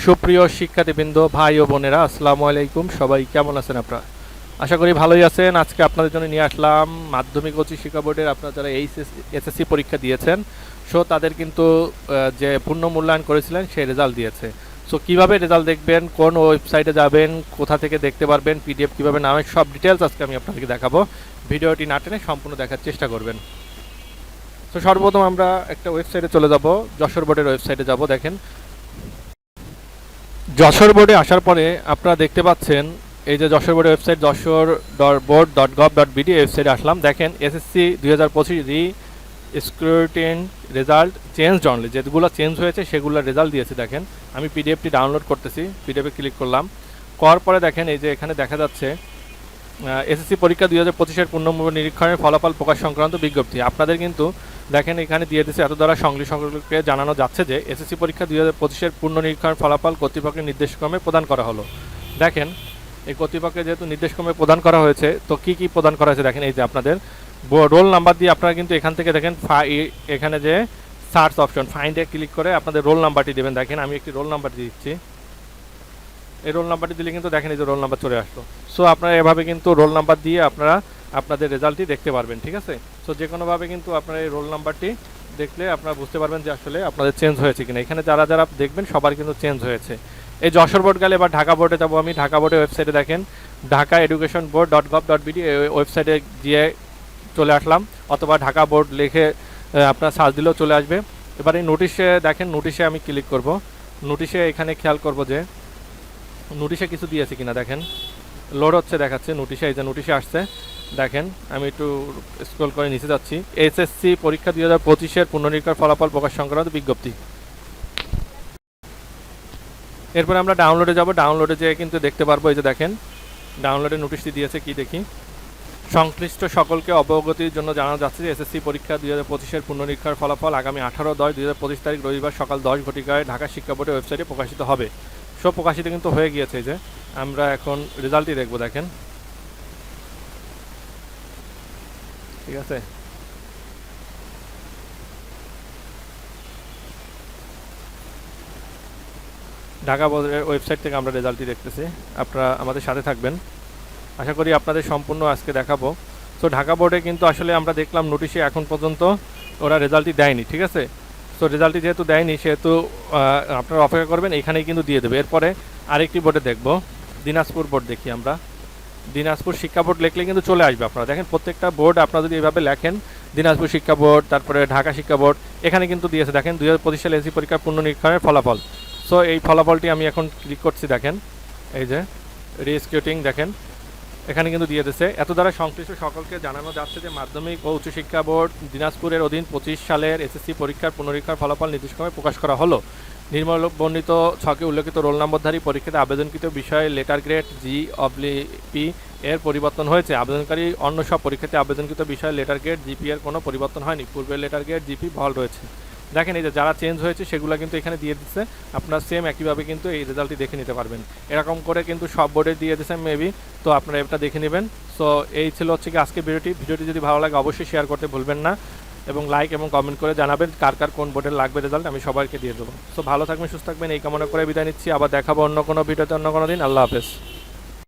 সুপ্রিয় শিক্ষার্থীবৃন্দ, ভাই ও বোনেরা, আসসালামু আলাইকুম। সবাই কেমন আছেন আপনারা? আশা করি ভালোই আছেন। আজকে আপনাদের জন্য নিয়ে আসলাম মাধ্যমিক উচ্চ শিক্ষা বোর্ডের আপনারা যারা এইচ এসএসসি পরীক্ষা দিয়েছেন, সো তাদের কিন্তু যে পূর্ণ মূল্যায়ন করেছিলেন, সেই রেজাল্ট দিয়েছে। সো কীভাবে রেজাল্ট দেখবেন, কোন ওয়েবসাইটে যাবেন, কোথা থেকে দেখতে পারবেন, পিডিএফ কীভাবে নামে, সব ডিটেলস আজকে আমি আপনাদেরকে দেখাবো। ভিডিওটি না টেনে সম্পূর্ণ দেখার চেষ্টা করবেন। তো সর্বপ্রথম আমরা একটা ওয়েবসাইটে চলে যাব, যশোর বোর্ডের ওয়েবসাইটে যাব, দেখেন। যশোর বোর্ডে আসার পরে আপনারা দেখতে পাচ্ছেন, এই যে যশোর বোর্ডের website Jessore dot board dot gov dot BD ওয়েবসাইটে আসলাম। দেখেন এসএসসি দুই হাজার পঁচিশ rescrutiny result change only যেগুলো চেঞ্জ হয়েছে সেগুলোর রেজাল্ট দিয়েছে, দেখেন। আমি পিডিএফটি ডাউনলোড করতেছি পিডিএফে ক্লিক করলাম। করার পরে দেখেন, এই যে এখানে দেখা যাচ্ছে এসএসসি পরীক্ষা দুই হাজার পঁচিশের পূর্ণমূল্য নিরীক্ষণের ফলাফল প্রকাশ সংক্রান্ত বিজ্ঞপ্তি। আপনাদের কিন্তু দেখেন এখানে দিয়ে দিচ্ছে এত দ্বারা সংশ্লিষ্ট সকলকে জানানো যাচ্ছে যে এসএসসি পরীক্ষা দুই হাজার পঁচিশের পূর্ণ ফলাফল কর্তৃপক্ষের নির্দেশক্রমে প্রদান করা হলো। দেখেন, এই কর্তৃপক্ষের যেহেতু নির্দেশক্রমে প্রদান করা হয়েছে, তো কি কি প্রদান করা হয়েছে দেখেন এই যে আপনাদের রোল নাম্বার দিয়ে আপনারা কিন্তু এখান থেকে দেখেন এখানে যে সার্চ অপশন ফাইন্ডে ক্লিক করে আপনাদের রোল নাম্বারটি দেবেন। দেখেন, আমি একটি রোল নাম্বার দিচ্ছি। এই রোল নাম্বারটি দিলে কিন্তু দেখেন এই যে রোল নাম্বার চলে আসলো। সো আপনারা এভাবে কিন্তু রোল নাম্বার দিয়ে আপনারা আপনাদের রেজাল্টটি দেখতে পারবেন, ঠিক আছে? সো যে কোনোভাবে কিন্তু আপনার এই রোল নাম্বারটি দেখলে আপনারা বুঝতে পারবেন যে আসলে আপনাদের চেঞ্জ হয়েছে কিনা। এখানে যারা যারা দেখবেন সবার কিন্তু চেঞ্জ হয়েছে। এই যশোর বোর্ড গেলে এবার ঢাকা বোর্ডে যাব আমি। ঢাকা বোর্ডের ওয়েবসাইটে দেখেন, Dhaka education board dot gov dot BD ওয়েবসাইটে গিয়ে চলে আসলাম। অথবা ঢাকা বোর্ড লিখে আপনার সার্চ দিলেও চলে আসবে। এবার এই নোটিশে দেখেন, নোটিশে আমি ক্লিক করব। নোটিশে এখানে খেয়াল করব যে নোটিশে কিছু দিয়েছে কিনা দেখেন। লোড হচ্ছে দেখাচ্ছে নোটিশে, এই যে নোটিশে আসছে। দেখেন, আমি একটু স্ক্রল করে নিচে যাচ্ছি। এসএসসি পরীক্ষা দুই হাজার পঁচিশের পুনরীক্ষার ফলাফল প্রকাশ সংক্রান্ত বিজ্ঞপ্তি। এরপরে আমরা ডাউনলোডে যাব। ডাউনলোডে যেয়ে কিন্তু দেখতে পারব এই যে দেখেন ডাউনলোডে নোটিশটি দিয়েছে কি দেখি? সংশ্লিষ্ট সকলকে অবগতির জন্য জানা যাচ্ছে যে এসএসসি পরীক্ষা দুই হাজার পঁচিশের পুনরীক্ষার ফলাফল আগামী আঠারো দশ দুই হাজার পঁচিশ তারিখ রবিবার সকাল দশ ঘটিকায় ঢাকা শিক্ষা বোর্ডের ওয়েবসাইটে প্রকাশিত হবে। সব প্রকাশিত কিন্তু হয়ে গিয়েছে যে। আমরা এখন রেজাল্টই দেখব, দেখেন। ঠিক আছে? ঢাকা বোর্ডের ওয়েবসাইট থেকে আমরা রেজাল্টটি দেখতেছি। আপনারা আমাদের সাথে থাকবেন। আশা করি আপনাদের সম্পূর্ণ আজকে দেখাবো। তো ঢাকা বোর্ডে কিন্তু আসলে আমরা দেখলাম নোটিশে এখন পর্যন্ত ওরা রেজাল্টই দেয়নি, ঠিক আছে? তো রেজাল্টটি যেহেতু দেয়নি, সেহেতু আপনারা অপেক্ষা করবেন, এখানেই কিন্তু দিয়ে দেবে। এরপরে আরেকটি বোর্ডে দেখব। দিনাজপুর বোর্ড দেখি আমরা। দিনাজপুর শিক্ষা বোর্ড লিখলে কিন্তু চলে আসবে আপনারা। দেখেন প্রত্যেকটা বোর্ড আপনারা যদি এভাবে লেখেন, দিনাজপুর শিক্ষা বোর্ড, তারপরে ঢাকা শিক্ষা বোর্ড, এখানে কিন্তু দিয়েছে, দেখেন দুই হাজার পঁচিশ সালে এসি পরীক্ষার পুনর্নিরীক্ষণের ফলাফল। সো এই ফলাফলটি আমি এখন ক্লিক করছি, দেখেন, এই যে রিস্কিউটিং দেখেন, এখানে কিন্তু দিয়ে দিচ্ছে এত দ্বারা সংশ্লিষ্ট সকলকে জানানো যাচ্ছে যে মাধ্যমিক ও উচ্চশিক্ষা বোর্ড দিনাজপুরের অধীন পঁচিশ সালের এসএসসি পরীক্ষার পুনরীক্ষার ফলাফল নির্দিষ্টক্রমে প্রকাশ করা হলো। নির্মল বর্ণিত ছকে উল্লেখিত রোল নম্বরধারী পরীক্ষাতে আবেদনকৃত বিষয়ে লেটার গ্রেড জি অবলি পি এর পরিবর্তন হয়েছে। আবেদনকারী অন্য সব পরীক্ষাতে আবেদনকৃত বিষয়ে লেটার গ্রেড জিপি এর কোনো পরিবর্তন হয়নি। পূর্বের লেটার গ্রেড জিপি বহাল রয়েছে। দেখেন এই যে যারা চেঞ্জ হয়েছে, সেগুলো কিন্তু এখানে দিয়ে দিচ্ছে। আপনারা সেম একইভাবে কিন্তু এই রেজাল্টটি দেখে নিতে পারবেন। এরকম করে কিন্তু সব বোর্ডে দিয়ে দিচ্ছে মেবি তো আপনারা এটা দেখে নেবেন। সো এই ছিল হচ্ছে কি আজকে ভিডিওটি। ভিডিওটি যদি ভালো লাগে, অবশ্যই শেয়ার করতে ভুলবেন না। এবং লাইক এবং কমেন্ট করে জানাবেন কার কার কোন বোর্ডের লাগবে রেজাল্ট আমি সবাইকে দিয়ে দেবো। সো ভালো থাকবেন, সুস্থ থাকবেন, এই কামনা করে বিদায় নিচ্ছি। আবার দেখাবো অন্য কোনো ভিডিওতে অন্য কোনো দিন। আল্লাহ হাফেজ।